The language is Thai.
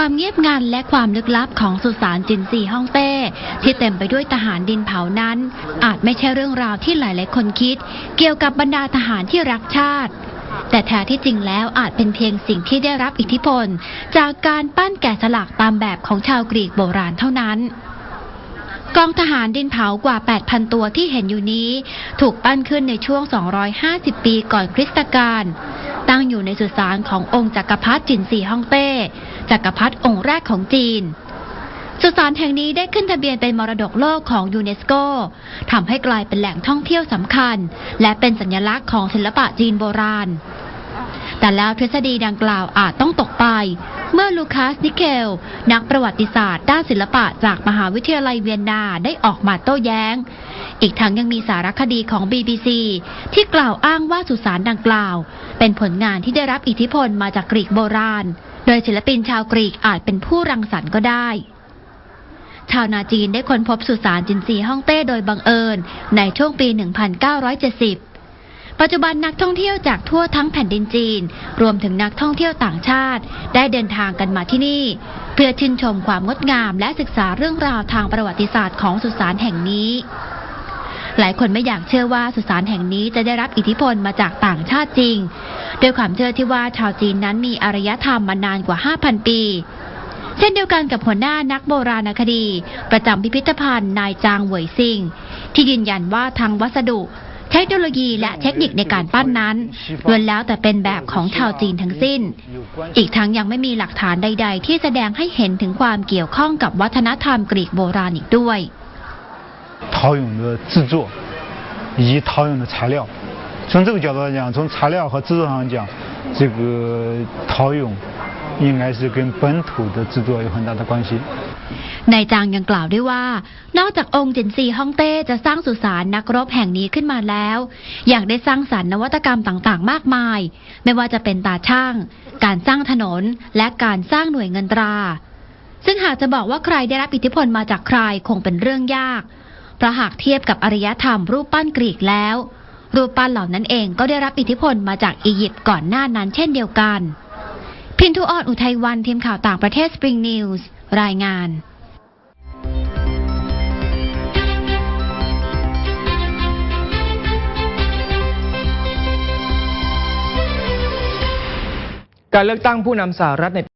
ความเงียบงันและความลึกลับของสุสานจินซีฮ่องเต้ ที่เต็มไปด้วยทหารดินเผานั้น อาจไม่ใช่เรื่องราวที่หลายๆคนคิด เกี่ยวกับบรรดาทหารที่รักชาติ แต่แท้ที่จริงแล้วอาจเป็นเพียงสิ่งที่ได้รับอิทธิพล จากการปั้นแกะสลักตามแบบของชาวกรีกโบราณเท่านั้นกองทหารดินเผากว่า 8,000 ตัวที่เห็นอยู่นี้ ถูกปั้นขึ้นในช่วง 250 ปีก่อนคริสตกาล ตั้งอยู่ในสุสานขององค์จักรพรรดิจินซีฮ่องเต้ จักรพรรดิองค์แรกของจีน สุสานแห่งนี้ได้ขึ้นทะเบียนเป็นมรดกโลกของยูเนสโกทำให้กลายเป็นแหล่งท่องเที่ยวสำคัญ และเป็นสัญลักษณ์ของศิลปะจีนโบราณ แต่แล้วทฤษฎีดังกล่าวอาจต้องตกไป เมื่อลูคัสนิเคล นักประวัติศาสตร์ด้านศิลปะจากมหาวิทยาลัยเวียนนาได้ออกมาโต้แย้งอีกทั้งยังมีสารคดีของ BBC ที่กล่าวอ้างว่าสุสานดังกล่าว เป็นผลงานที่ได้รับอิทธิพลมาจากกรีกโบราณ โดยศิลปินชาวกรีกอาจเป็นผู้รังสรรค์ก็ได้ ชาวนาจีนได้ค้นพบสุสานจินซีฮ่องเต้โดยบังเอิญในช่วงปี 1970 ปัจจุบันนักท่องเที่ยวจากทั่วทั้งแผ่นดินจีน รวมถึงนักท่องเที่ยวต่างชาติ ได้เดินทางกันมาที่นี่ เพื่อชื่นชมความงดงามและศึกษาเรื่องราวทางประวัติศาสตร์ของสุสานแห่งนี้ หลายคนไม่อยากเชื่อว่าสุสานแห่งนี้จะได้รับอิทธิพลมาจากต่างชาติจริงด้วยความเชื่อที่ว่าชาวจีนนั้นมีอารยธรรมมานานกว่า 5,000 ปี เช่นเดียวกันกับหัวหน้านักโบราณคดี ประจำพิพิธภัณฑ์นายจางเหวยซิง ที่ยืนยันว่าทางวัสดุเทคโนโลยีและเทคนิคในการปั้นนั้นล้วนแล้วแต่เป็นแบบของชาวจีนทั้งสิ้น อีกทั้งยังไม่มีหลักฐานใด ๆ ที่แสดงให้เห็นถึงความเกี่ยวข้องกับวัฒนธรรมกรีกโบราณอีกด้วย 陶俑的制作以及陶俑的材料。从这个角度来讲，从材料和制作上讲，这个陶俑应该是跟本土的制作有很大的关系。 นายจางยังกล่าวด้วยว่า นอกจากองค์จินซีฮ่องเต้จะสร้างสุสานนักรบแห่งนี้ขึ้นมาแล้ว ยังได้สร้างสรรค์นวัตกรรมต่างๆ มากมาย ไม่ว่าจะเป็นตาช่าง การสร้างถนน และการสร้างหน่วยเงินตรา ซึ่งหากจะบอกว่าใครได้รับอิทธิพลมาจากใครคงเป็นเรื่องยาก เพราะหากเทียบกับอารยธรรมรูปปั้นกรีกแล้ว รูปปั้นเหล่านั้นเองก็ได้รับอิทธิพลมาจากอียิปต์ก่อนหน้านั้นเช่นเดียวกัน พินทุออนอุทัยวันทีมข่าวต่างประเทศ Spring News รายงานการเลือกตั้งผู้นำสหรัฐใน